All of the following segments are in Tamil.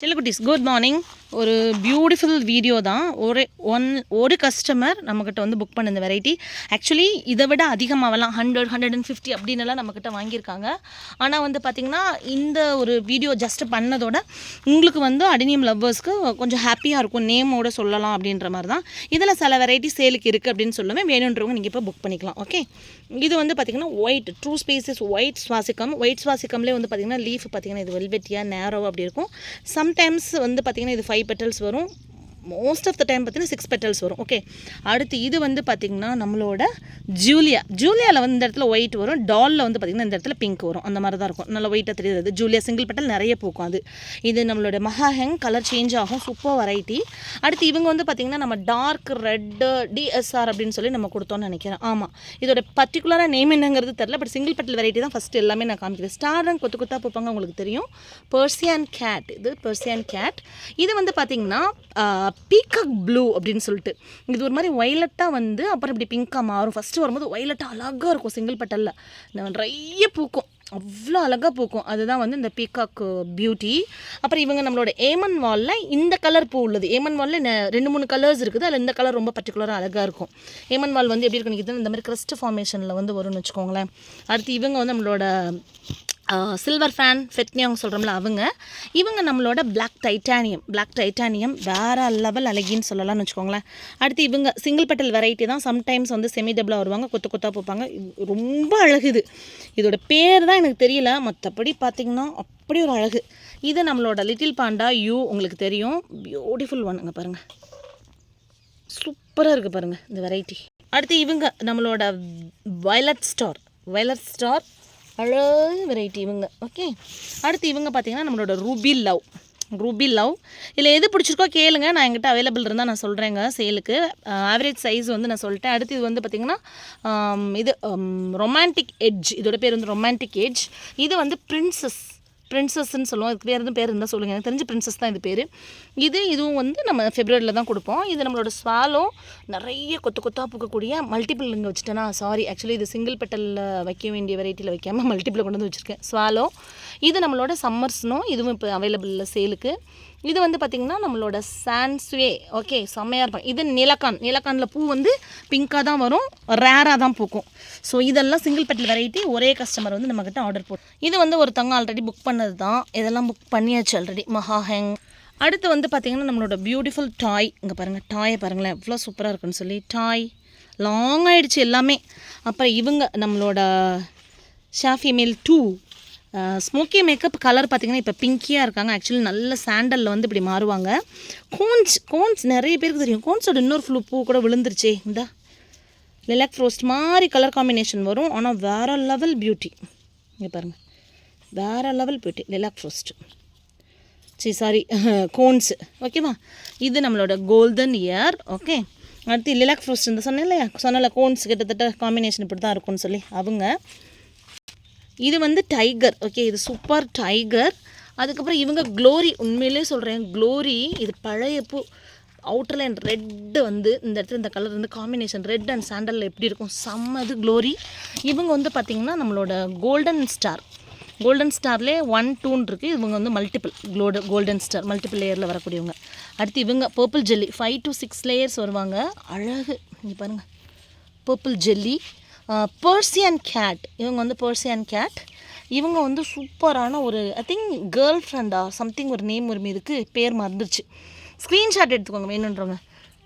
செல்லக்குட்டீஸ் குட் மார்னிங் ஒரு பியூட்டிஃபுல் வீடியோ தான். ஒரு ஒன் ஒரு கஸ்டமர் நம்மக்கிட்ட வந்து புக் பண்ண இந்த வெரைட்டி ஆக்சுவலி இதை விட அதிகமாகலாம் ஹண்ட்ரட் ஹண்ட்ரட் அண்ட் ஃபிஃப்டி அப்படின்னுலாம் நம்மக்கிட்ட வாங்கியிருக்காங்க. ஆனால் வந்து பார்த்திங்கன்னா இந்த ஒரு வீடியோ ஜஸ்ட் பண்ணதோட உங்களுக்கு வந்து அடினியம் லவ்வர்ஸ்க்கு கொஞ்சம் ஹாப்பியாக இருக்கும். நேமோட சொல்லலாம் அப்படின்ற மாதிரி தான். இதில் சில வெரைட்டி சேலுக்கு இருக்குது அப்படின்னு சொல்லுமே வேணுன்றவங்க நீங்கள் இப்போ புக் பண்ணிக்கலாம். ஓகே இது வந்து பார்த்திங்கன்னா ஒயிட் ட்ரூ ஸ்பேசஸ் ஒயிட் சுவாசிக்கம் ஒயிட் சுவாசிக்கம்லேயே வந்து பார்த்திங்கன்னா லீஃப் பார்த்திங்கன்னா இது வெல்வெட்டியாக நேரோ அப்படி இருக்கும். சம்டைம்ஸ் வந்து பார்த்திங்கன்னா இது ஃபைவ் பெட்டல்ஸ் வரும். மோஸ்ட் ஆஃப் த டைம் பார்த்தீங்கன்னா சிக்ஸ் பெட்டல்ஸ் வரும். ஓகே அடுத்து இது வந்து பார்த்திங்கன்னா நம்மளோட ஜூலியா. ஜூலியாவில் வந்து இந்த இடத்துல ஒயிட் வரும். டாலில் வந்து பார்த்திங்கன்னா இந்த இடத்துல பிங்க் வரும். அந்த மாதிரி தான் இருக்கும். நல்லா ஒயிட்டாக தெரியாது. ஜூலியா சிங்கிள் பெட்டல் நிறைய பூக்கும் அது. இது நம்மளோட மகாஹெங் கலர் சேஞ்ச் ஆகும். சூப்பர் வெரைட்டி அடுத்து இவங்க வந்து பார்த்திங்கன்னா நம்ம டார்க் ரெட்டு டிஎஸ்ஆர் அப்படின்னு சொல்லி நம்ம கொடுத்தோம்னு நினைக்கிறேன். ஆமாம் இதோட பர்டிகுலராக நேம் என்னங்கிறது தெரில பட் சிங்கிள் பெட்டல் வெரைட்டி தான் ஃபஸ்ட்டு எல்லாமே நான் காமிக்கிறேன். ஸ்டார் ரங் கொத்து கொத்தா பூப்பாங்க உங்களுக்கு தெரியும். பர்சியன் கேட் இது பர்சியன் கேட் இது வந்து பார்த்திங்கன்னா பீகாக் ப்ளூ அப்படின்னு சொல்லிட்டு. இது ஒரு மாதிரி ஒய்லட்டாக வந்து அப்புறம் இப்படி பிங்காக மாறும். ஃபஸ்ட்டு வரும்போது ஒய்லட்டாக அழகாக இருக்கும் சிங்கிள் பட்டலில் நிறைய பூக்கும். அவ்வளோ அழகாக பூக்கும். அதுதான் வந்து இந்த பீகாக் பியூட்டி அப்புறம் இவங்க நம்மளோட ஏமன் வாலில் இந்த கலர் பூ உள்ளது. ஏமன் வாலில் ரெண்டு மூணு கலர்ஸ் இருக்குது. அதில் இந்த கலர் ரொம்ப பர்டிகுலராக அழகாக இருக்கும். ஏமன் வால் வந்து எப்படி இருக்குன்னு இந்த மாதிரி கிறிஸ்ட் ஃபார்மேஷனில் வந்து வரும்னு வச்சுக்கோங்களேன். அடுத்து இவங்க வந்து நம்மளோட சில்வர் ஃபேன் ஃபெட்னியாங் சொல்கிறோம்ல அவங்க இவங்க நம்மளோட பிளாக் டைட்டானியம் பிளாக் டைட்டானியம் வேறு லெவல் அழகின்னு சொல்லலாம்னு வச்சுக்கோங்களேன். அடுத்து இவங்க சிங்கிள் பெட்டல் வெரைட்டி தான் சம்டைம்ஸ் வந்து செமி டபுளாக வருவாங்க கொத்து கொத்தாக போப்பாங்க. இது ரொம்ப அழகுது இதோட பேர் தான் எனக்கு தெரியல. மற்றபடி பார்த்திங்கன்னா அப்படி ஒரு அழகு. இது நம்மளோட லிட்டில் பாண்டா யூ உங்களுக்கு தெரியும். பியூட்டிஃபுல் ஒன்றுங்க பாருங்கள் சூப்பராக இருக்குது பாருங்கள் இந்த வெரைட்டி அடுத்து இவங்க நம்மளோட வயலட் ஸ்டார் வயலட் ஸ்டார் அழகு வெரைட்டி இவங்க. ஓகே அடுத்து இவங்க பார்த்தீங்கன்னா நம்மளோட ரூபி லவ் ரூபி லவ் இதில் எது பிடிச்சிருக்கோ கேளுங்க. நான் என்கிட்ட அவைலபிள் இருந்தால் நான் சொல்கிறேங்க சேலுக்கு ஆவரேஜ் சைஸ் வந்து நான் சொல்லிட்டேன். அடுத்து இது வந்து பார்த்திங்கன்னா இது ரொமான்டிக் எட்ஜ் இதோட பேர் வந்து ரொமான்டிக் எட்ஜ் இது வந்து பிரின்சஸ் பிரின்சஸ்ன்னு சொல்லுவோம். அதுக்கு வேறு எதுவும் பேர் இருந்தால் சொல்லுங்கள் எனக்கு தெரிஞ்ச பிரின்சஸ் தான் இது பேர். இது இதுவும் வந்து நம்ம ஃபெப்ரவரியில் தான் கொடுப்போம். இது நம்மளோட ஸ்வாலோ நிறைய கொத்து கொத்தாக பூக்கக்கூடிய மல்டிபிள் இங்கே வச்சுட்டேன்னா சாரி ஆக்சுவலி இது சிங்கிள் பெட்டலில் வைக்க வேண்டிய வெரைட்டியில் வைக்காமல் மல்டிபிளில் கொண்டு வந்து வச்சுருக்கேன். ஸ்வாலோ இது நம்மளோட சம்மர்ஸ்னோ இதுவும் இப்போ அவைலபிள் இல்லை சேலுக்கு இது வந்து பார்த்திங்கன்னா நம்மளோட சான்ஸ்வே. ஓகே செம்மையாக இருப்பாங்க இது நிலக்கான். நிலக்கானில் பூ வந்து பிங்காக தான் வரும் ரேராக தான் பூக்கும். ஸோ இதெல்லாம் சிங்கிள் பெட்டில் வெரைட்டி ஒரே கஸ்டமர் வந்து நம்மக்கிட்ட ஆர்டர் போடும் இது வந்து ஒருத்தவங்க ஆல்ரெடி புக் பண்ணது தான் இதெல்லாம் புக் பண்ணியாச்சு ஆல்ரெடி மகாஹெங் அடுத்து வந்து பார்த்திங்கன்னா நம்மளோட பியூட்டிஃபுல் டாய் இங்கே பாருங்கள் டாயை பாருங்களேன். எவ்வளோ சூப்பராக இருக்குன்னு சொல்லி டாய் லாங் ஆகிடுச்சு எல்லாமே. அப்புறம் இவங்க நம்மளோட ஷாஃபி மேல் டூ ஸ்மோக்கி மேக்கப் கலர் பார்த்திங்கன்னா இப்போ பிங்கியாக இருக்காங்க. ஆக்சுவலி நல்ல சாண்டலில் வந்து இப்படி மாறுவாங்க. கோன்ஸ் கோன்ஸ் நிறைய பேருக்கு தெரியும். கோன்ஸோட இன்னொரு ஃப்ளூ பூ கூட விழுந்துருச்சே. இந்தா லிலாக் ஃப்ரோஸ்ட் மாதிரி கலர் காம்பினேஷன் வரும். ஆனால் வேறு லெவல் பியூட்டி இங்கே பாருங்கள் வேறு லெவல் பியூட்டி லிலாக் ஃப்ரோஸ்ட் சரி சாரி கோன்ஸு ஓகேவா இது நம்மளோட கோல்டன் இயர் ஓகே அடுத்து லிலாக் ஃப்ரோஸ்ட் இந்த சொன்னேன் இல்லையா? சொன்னல கோன்ஸ் கிட்டத்தட்ட காம்பினேஷன் இப்படி தான் இருக்கும்னு சொல்லி. அவங்க இது வந்து டைகர் ஓகே இது சூப்பர் டைகர் அதுக்கப்புறம் இவங்க க்ளோரி உண்மையிலே சொல்கிறேன் க்ளோரி இது பழைய பூ அவுட்டர் லைன் ரெட்டு வந்து இந்த இடத்துல இந்த கலர் வந்து காம்பினேஷன் ரெட் அண்ட் சாண்டலில் எப்படி இருக்கும்? செம்ம இது க்ளோரி இவங்க வந்து பார்த்திங்கன்னா நம்மளோட கோல்டன் ஸ்டார் கோல்டன் ஸ்டார்லேயே ஒன் டூன் இருக்குது இவங்க வந்து மல்டிபிள் க்ளோட கோல்டன் ஸ்டார் மல்டிபிள் லேயரில் வரக்கூடியவங்க. அடுத்து இவங்க purple jelly five to six layers வருவாங்க. அழகு. நீங்கள் பாருங்கள் பர்பிள் ஜெல்லி பர்சியன் கேட் இவங்க வந்து பர்சியன் கேட் இவங்க வந்து சூப்பரான ஒரு ஐ திங்க் கேர்ள் ஃப்ரெண்டா சம்திங் ஒரு நேம் ஒரு இதுக்கு பேர் மறந்துருச்சு. ஸ்க்ரீன்ஷாட் எடுத்துக்கோங்க வேணுன்றவங்க.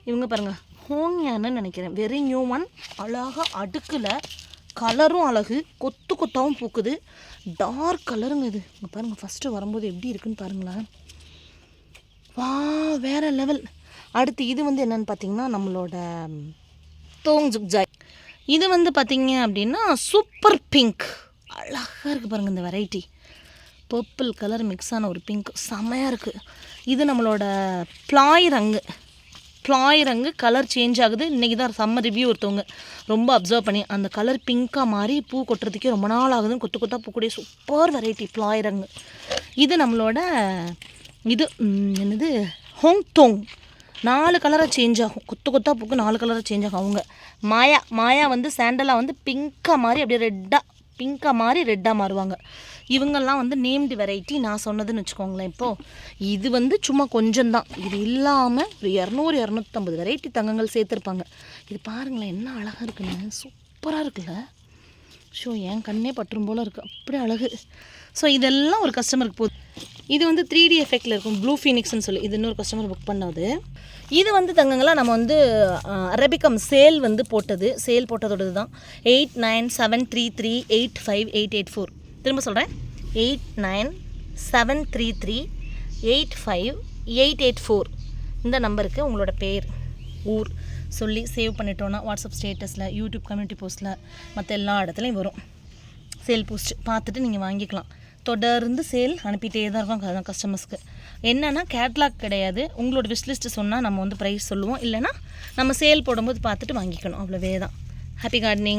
இவங்க பாருங்கள் ஹோங்யான்னு நினைக்கிறேன். வெரி நியூ ஒன் அழகாக அடுக்கில் கலரும் அழகு கொத்து கொத்தாகவும் பூக்குது. டார்க் கலருங்க இது. இங்கே பாருங்கள் ஃபஸ்ட்டு வரும்போது எப்படி இருக்குன்னு பாருங்களேன். வா வேறு லெவல் அடுத்து இது வந்து என்னன்னு பார்த்தீங்கன்னா நம்மளோட தோங் ஜுக்ஜாய் இது வந்து பார்த்தீங்க அப்படின்னா சூப்பர் பிங்க் அழகாக இருக்குது பாருங்கள் இந்த வெரைட்டி பர்பிள் கலர் மிக்ஸ் ஆன ஒரு பிங்க் செம்மையாக இருக்குது இது நம்மளோட ப்ளாய் ரங்கு. ப்ளாய் ரங்கு கலர் சேஞ்ச் ஆகுது. இன்றைக்கி தான் செம்ம ரிவ்யூ ஒருத்தவங்க ரொம்ப அப்சர்வ் பண்ணி அந்த கலர் பிங்க்காக மாறி பூ கொட்டுறதுக்கே ரொம்ப நாள் ஆகுதுன்னு கொத்து கொத்தாக பூக்கூடிய சூப்பர் வெரைட்டி ப்ளாய் ரங்கு. இது நம்மளோட இது என்னது? ஹோங் தோங் நாலு கலராக சேஞ்ச் ஆகும். கொத்து கொத்தாக பூக்கு நாலு கலராக சேஞ்ச் ஆகும். அவங்க மாயா மாயா வந்து சாண்டலாக வந்து பிங்க்காக மாதிரி அப்படியே ரெட்டாக பிங்காக மாறி ரெட்டாக மாறுவாங்க. இவங்கெல்லாம் வந்து நேம்டு வெரைட்டி நான் சொன்னதுன்னு வச்சுக்கோங்களேன் இப்போது இது வந்து சும்மா கொஞ்சம் தான் இது இல்லாமல் ஒரு இரநூறு இரநூத்தம்பது வெரைட்டி தங்கங்கள் சேர்த்துருப்பாங்க. இது பாருங்களேன் என்ன அழகாக இருக்குன்னு. சூப்பராக இருக்குல்ல? ஷோ என் கண்ணே பற்றும் போல் இருக்குது அப்படியே அழகு. ஸோ இதெல்லாம் ஒரு கஸ்டமருக்கு போகுது இது வந்து த்ரீ டி எஃபெக்டில் இருக்கும். ப்ளூ ஃபீனிக்ஸ்னு சொல்லி. இது இன்னொரு கஸ்டமர் புக் பண்ணது. இது வந்து தங்கங்களா நம்ம வந்து அரபிகம் சேல் வந்து போட்டது. சேல் போட்டதோடது தான். Eight nine seven three three eight five eight eight four திரும்ப சொல்கிறேன் eight nine seven three three eight five eight eight four இந்த நம்பருக்கு உங்களோட பேர் ஊர் சொல்லி சேவ் பண்ணிட்டோன்னா வாட்ஸ்அப் ஸ்டேட்டஸில் யூடியூப் கம்யூனிட்டி போஸ்ட்டில் மற்ற எல்லா இடத்துலையும் வரும். சேல் போஸ்ட் பார்த்துட்டு நீங்கள் வாங்கிக்கலாம். தொடர்ந்து சேல் அனுப்பிட்டே தான் இருக்கும் கஸ்டமர்ஸ்க்கு என்னென்னா கேட்லாக் கிடையாது. உங்களோட விஷ் லிஸ்ட்டு சொன்னால் நம்ம வந்து ப்ரைஸ் சொல்லுவோம். இல்லைன்னா நம்ம சேல் போடும்போது பார்த்துட்டு வாங்கிக்கணும். அவ்வளோவே தான். Happy gardening